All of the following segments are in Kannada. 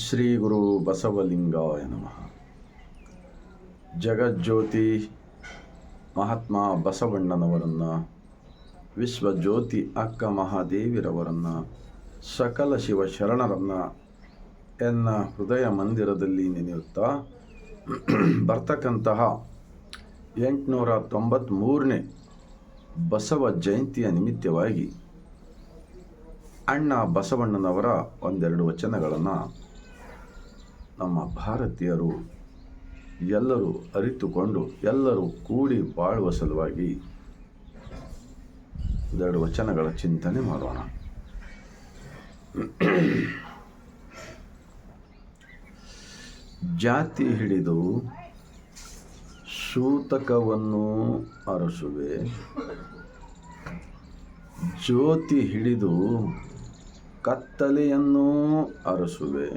ಶ್ರೀ ಗುರು ಬಸವಲಿಂಗಾಯ ನಮಃ. ಜಗಜ್ಯೋತಿ ಮಹಾತ್ಮ ಬಸವಣ್ಣನವರನ್ನು, ವಿಶ್ವಜ್ಯೋತಿ ಅಕ್ಕ ಮಹಾದೇವಿರವರನ್ನು, ಸಕಲ ಶಿವ ಶರಣರನ್ನು ಎನ್ನ ಹೃದಯ ಮಂದಿರದಲ್ಲಿ ನೆನೆಯುತ್ತಾ ಬರ್ತಕ್ಕಂತಹ ಎಂಟುನೂರ ತೊಂಬತ್ತ್ಮೂರನೇ ಬಸವ ಜಯಂತಿಯ ನಿಮಿತ್ತವಾಗಿ ಅಣ್ಣ ಬಸವಣ್ಣನವರ ಒಂದೆರಡು ವಚನಗಳನ್ನು ನಮ್ಮ ಭಾರತೀಯರು ಎಲ್ಲರೂ ಅರಿತುಕೊಂಡು ಎಲ್ಲರೂ ಕೂಡಿ ಬಾಳುವ ಸಲುವಾಗಿ ಒಂದೆರಡು ವಚನಗಳ ಚಿಂತನೆ ಮಾಡೋಣ. ಜಾತಿ ಹಿಡಿದು ಸೂತಕವನ್ನು ಅರಸುವೆ. ಜ್ಯೋತಿ ಹಿಡಿದು ಕತ್ತಲೆಯನ್ನೂ ಅರಸುವೆ.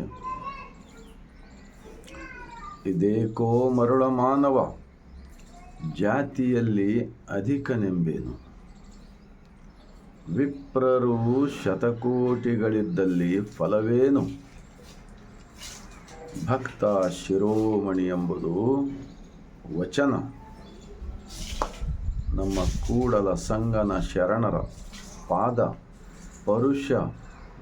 ಇದೇಕೋ ಮರುಳ ಮಾನವ, ಜಾತಿಯಲ್ಲಿ ಅಧಿಕನೆಂಬೇನು. ವಿಪ್ರರು ಶತಕೋಟಿಗಳಿದ್ದಲ್ಲಿ ಫಲವೇನು? ಭಕ್ತ ಶಿರೋಮಣಿ ಎಂಬುದು ವಚನ. ನಮ್ಮ ಕೂಡಲ ಸಂಗನ ಶರಣರ ಪಾದ, ಪರುಷ,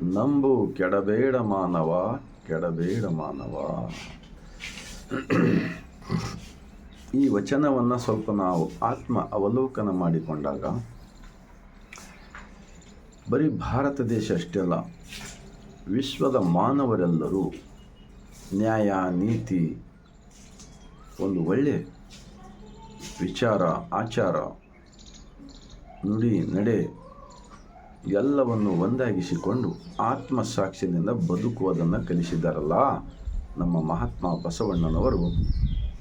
ನಂಬು ಕೆಡಬೇಡ ಮಾನವ ಕೆಡಬೇಡ ಮಾನವ. ಈ ವಚನವನ್ನು ಸ್ವಲ್ಪ ನಾವು ಆತ್ಮ ಅವಲೋಕನ ಮಾಡಿಕೊಂಡಾಗ ಬರೀ ಭಾರತ ದೇಶ ಅಷ್ಟೇ ಅಲ್ಲ, ವಿಶ್ವದ ಮಾನವರೆಲ್ಲರೂ ನ್ಯಾಯ, ನೀತಿ, ಒಂದು ಒಳ್ಳೆಯ ವಿಚಾರ, ಆಚಾರ, ನುಡಿ, ನಡೆ ಎಲ್ಲವನ್ನು ಒಂದಾಗಿಸಿಕೊಂಡು ಆತ್ಮಸಾಕ್ಷಿಯಿಂದ ಬದುಕುವುದನ್ನು ಕಲಿಸಿದ್ದಾರಲ್ಲ ನಮ್ಮ ಮಹಾತ್ಮ ಬಸವಣ್ಣನವರು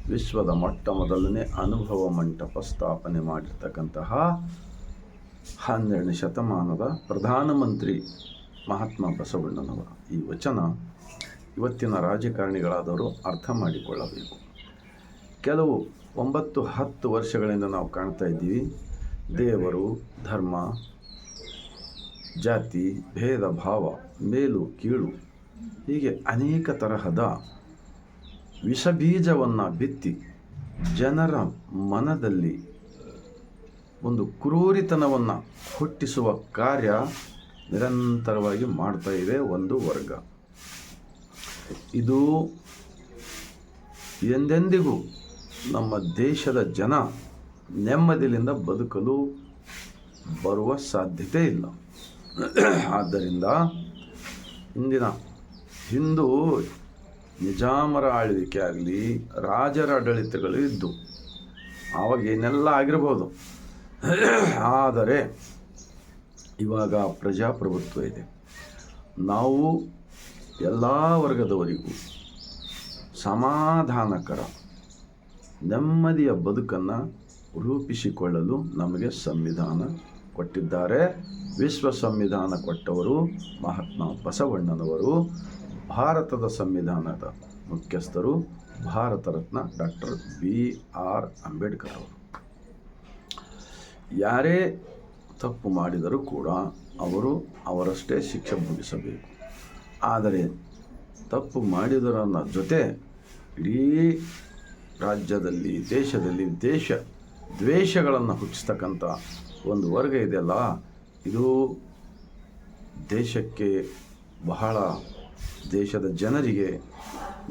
ವಿಶ್ವದ ಮೊಟ್ಟ ಮೊದಲನೇ ಅನುಭವ ಮಂಟಪ ಸ್ಥಾಪನೆ ಮಾಡಿರ್ತಕ್ಕಂತಹ ಹನ್ನೆರಡನೇ ಶತಮಾನದ ಪ್ರಧಾನಮಂತ್ರಿ ಮಹಾತ್ಮ ಬಸವಣ್ಣನವರ. ಈ ವಚನ ಇವತ್ತಿನ ರಾಜಕಾರಣಿಗಳಾದವರು ಅರ್ಥ ಮಾಡಿಕೊಳ್ಳಬೇಕು. ಕೆಲವು ಒಂಬತ್ತು ಹತ್ತು ವರ್ಷಗಳಿಂದ ನಾವು ಕಾಣ್ತಾ ಇದ್ದೀವಿ. ದೇವರು, ಧರ್ಮ, ಜಾತಿ, ಭೇದ, ಭಾವ, ಮೇಲು, ಕೀಳು ಹೀಗೆ ಅನೇಕ ತರಹದ ವಿಷಬೀಜವನ್ನು ಬಿತ್ತಿ ಜನರ ಮನದಲ್ಲಿ ಒಂದು ಕ್ರೂರಿತನವನ್ನು ಹುಟ್ಟಿಸುವ ಕಾರ್ಯ ನಿರಂತರವಾಗಿ ಮಾಡ್ತಾ ಇದೆ ಒಂದು ವರ್ಗ. ಇದು ಎಂದೆಂದಿಗೂ ನಮ್ಮ ದೇಶದ ಜನ ನೆಮ್ಮದಿಯಿಂದ ಬದುಕಲು ಬರುವ ಸಾಧ್ಯತೆ ಇಲ್ಲ. ಆದ್ದರಿಂದ ಇಂದಿನ ಹಿಂದೂ ನಿಜಾಮರ ಆಳ್ವಿಕೆ ಆಗಲಿ, ರಾಜರ ಆಡಳಿತಗಳು ಇದ್ದವು ಆವಾಗ ಏನೆಲ್ಲ ಆಗಿರ್ಬೋದು. ಆದರೆ, ಇವಾಗ ಪ್ರಜಾಪ್ರಭುತ್ವ ಇದೆ. ನಾವು ಎಲ್ಲ ವರ್ಗದವರಿಗೂ ಸಮಾಧಾನಕರ, ನೆಮ್ಮದಿಯ ಬದುಕನ್ನು ರೂಪಿಸಿಕೊಳ್ಳಲು ನಮಗೆ ಸಂವಿಧಾನ ಕೊಟ್ಟಿದ್ದಾರೆ. ವಿಶ್ವ ಸಂವಿಧಾನ ಕೊಟ್ಟವರು ಮಹಾತ್ಮ ಬಸವಣ್ಣನವರು. ಭಾರತದ ಸಂವಿಧಾನದ ಮುಖ್ಯಸ್ಥರು Bharat Ratna doctor B R Ambedkar ಅವರು. ಯಾರೇ ತಪ್ಪು ಮಾಡಿದರೂ ಕೂಡ ಅವರು ಅವರಷ್ಟೇ ಶಿಕ್ಷೆ ಭೋಗಿಸಬೇಕು ಆದರೆ ತಪ್ಪು ಮಾಡಿದರನ್ನ ಜೊತೆ ಇಡೀ ರಾಜ್ಯದಲ್ಲಿ, ದೇಶದಲ್ಲಿ ದೇಶ ದ್ವೇಷಗಳನ್ನು ಹುಟ್ಟಿಸ್ತಕ್ಕಂಥ ಒಂದು ವರ್ಗ ಇದೆಯಲ್ಲ, ಇದು ದೇಶಕ್ಕೆ ಬಹಳ ದೇಶದ ಜನರಿಗೆ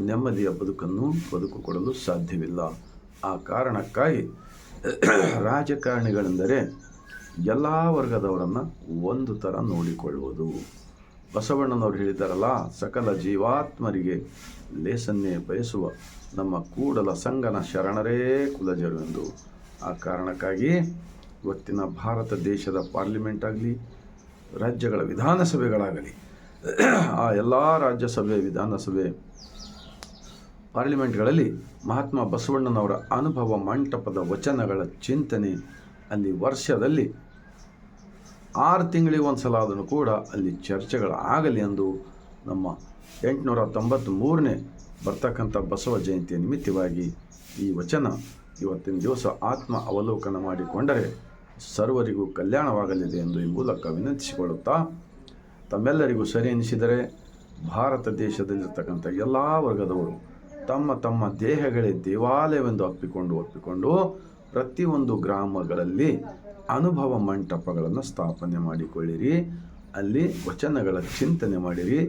ನೆಮ್ಮದಿಯ ಬದುಕನ್ನು ಬದುಕು ಕೊಡಲು ಸಾಧ್ಯವಿಲ್ಲ. ಆ ಕಾರಣಕ್ಕಾಗಿ ರಾಜಕಾರಣಿಗಳೆಂದರೆ ಎಲ್ಲ ವರ್ಗದವರನ್ನು ಒಂದು ಥರ ನೋಡಿಕೊಳ್ಳುವುದು. ಬಸವಣ್ಣನವರು ಹೇಳಿದ್ದಾರಲ್ಲ, ಸಕಲ ಜೀವಾತ್ಮರಿಗೆ ಲೇಸನ್ನೇ ಬಯಸುವ ನಮ್ಮ ಕೂಡಲ ಸಂಗನ ಶರಣರೇ ಕುಲಜರು ಎಂದು. ಆ ಕಾರಣಕ್ಕಾಗಿ ಇವತ್ತಿನ ಭಾರತ ದೇಶದ ಪಾರ್ಲಿಮೆಂಟ್ ಆಗಲಿ, ರಾಜ್ಯಗಳ ವಿಧಾನಸಭೆಗಳಾಗಲಿ ಆ ಎಲ್ಲ ರಾಜ್ಯಸಭೆ, ವಿಧಾನಸಭೆ ಪಾರ್ಲಿಮೆಂಟ್ಗಳಲ್ಲಿ ಮಹಾತ್ಮ ಬಸವಣ್ಣನವರ ಅನುಭವ ಮಂಟಪದ ವಚನಗಳ ಚಿಂತನೆ ಅಲ್ಲಿ ವರ್ಷದಲ್ಲಿ ಆರು ತಿಂಗಳಿಗೆ ಒಂದು ಸಲ ಆದರೂ ಕೂಡ ಅಲ್ಲಿ ಚರ್ಚೆಗಳಾಗಲಿ ಎಂದು ನಮ್ಮ ಎಂಟುನೂರ ತೊಂಬತ್ತ್ಮೂರನೇ ಬರ್ತಕ್ಕಂಥ ಬಸವ ಜಯಂತಿಯ ನಿಮಿತ್ತವಾಗಿ ಈ ವಚನ ಇವತ್ತಿನ ದಿವಸ ಆತ್ಮ ಅವಲೋಕನ ಮಾಡಿಕೊಂಡರೆ ಸರ್ವರಿಗೂ ಕಲ್ಯಾಣವಾಗಲಿದೆ ಎಂದು ಈ ಮೂಲಕ ವಿನಂತಿಸಿಕೊಳ್ಳುತ್ತಾ ತಮ್ಮೆಲ್ಲರಿಗೂ ಸರಿ ಎನಿಸಿದರೆ ಭಾರತ ದೇಶದಲ್ಲಿರ್ತಕ್ಕಂಥ ಎಲ್ಲ ವರ್ಗದವರು ತಮ್ಮ ತಮ್ಮ ದೇಹಗಳೇ ದೇವಾಲಯವೆಂದು ಅಪ್ಪಿಕೊಂಡು ಒಪ್ಪಿಕೊಂಡು ಪ್ರತಿಯೊಂದು ಗ್ರಾಮಗಳಲ್ಲಿ ಅನುಭವ ಮಂಟಪಗಳನ್ನು ಸ್ಥಾಪನೆ ಮಾಡಿಕೊಳ್ಳಿರಿ. ಅಲ್ಲಿ ವಚನಗಳ ಚಿಂತನೆ ಮಾಡಿರಿ,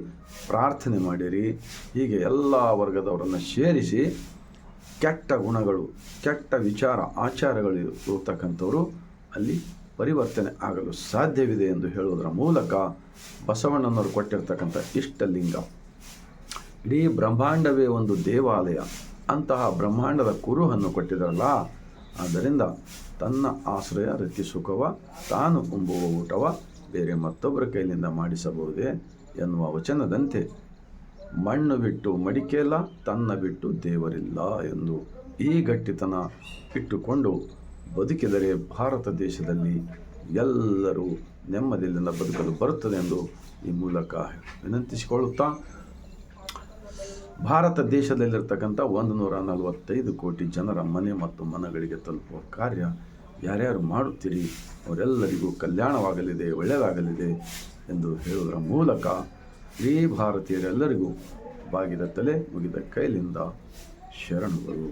ಪ್ರಾರ್ಥನೆ ಮಾಡಿರಿ. ಹೀಗೆ ಎಲ್ಲ ವರ್ಗದವರನ್ನು ಸೇರಿಸಿ ಕೆಟ್ಟ ಗುಣಗಳು, ಕೆಟ್ಟ ವಿಚಾರ, ಆಚಾರಗಳು ಇರತಕ್ಕಂಥವರು ಅಲ್ಲಿ ಪರಿವರ್ತನೆ ಆಗಲು ಸಾಧ್ಯವಿದೆ ಎಂದು ಹೇಳುವುದರ ಮೂಲಕ ಬಸವಣ್ಣನವರು ಕೊಟ್ಟಿರ್ತಕ್ಕಂಥ ಇಷ್ಟಲಿಂಗ. ಇಡೀ ಬ್ರಹ್ಮಾಂಡವೇ ಒಂದು ದೇವಾಲಯ. ಅಂತಹ ಬ್ರಹ್ಮಾಂಡದ ಕುರುಹನ್ನು ಕೊಟ್ಟಿದ್ರಲ್ಲ. ಆದ್ದರಿಂದ ತನ್ನ ಆಶ್ರಯ ರತಿ ಸುಖವ, ತಾನು ಉಂಬುವ ಊಟವ, ಬೇರೆ ಮತ್ತೊಬ್ಬರ ಕೈಲಿಂದ ಮಾಡಿಸಬಹುದೇ ಎನ್ನುವ ವಚನದಂತೆ, ಮಣ್ಣು ಬಿಟ್ಟು ಮಡಿಕೆಲ್ಲ ತನ್ನ ಬಿಟ್ಟು ದೇವರಿಲ್ಲ ಎಂದು ಈ ಗಟ್ಟಿತನ ಇಟ್ಟುಕೊಂಡು ಬದುಕಿದರೆ ಭಾರತ ದೇಶದಲ್ಲಿ ಎಲ್ಲರೂ ನೆಮ್ಮದಿಯಿಂದ ಬದುಕಲು ಬರುತ್ತದೆ ಎಂದು ಈ ಮೂಲಕ ವಿನಂತಿಸಿಕೊಳ್ಳುತ್ತಾ, ಭಾರತ ದೇಶದಲ್ಲಿರ್ತಕ್ಕಂಥ ಒಂದು ನೂರ ನಲವತ್ತೈದು ಕೋಟಿ ಜನರ ಮನೆ ಮತ್ತು ಮನಗಳಿಗೆ ತಲುಪುವ ಕಾರ್ಯ ಯಾರ್ಯಾರು ಮಾಡುತ್ತೀರಿ? ಅವರೆಲ್ಲರಿಗೂ ಕಲ್ಯಾಣವಾಗಲಿದೆ, ಒಳ್ಳೆಯದಾಗಲಿದೆ ಎಂದು ಹೇಳುವುದರ ಮೂಲಕ ಈ ಭಾರತೀಯರೆಲ್ಲರಿಗೂ ಬಾಗಿದ ತಲೆ ಮುಗಿದ ಕೈಲಿಂದ ಶರಣುಗಳು.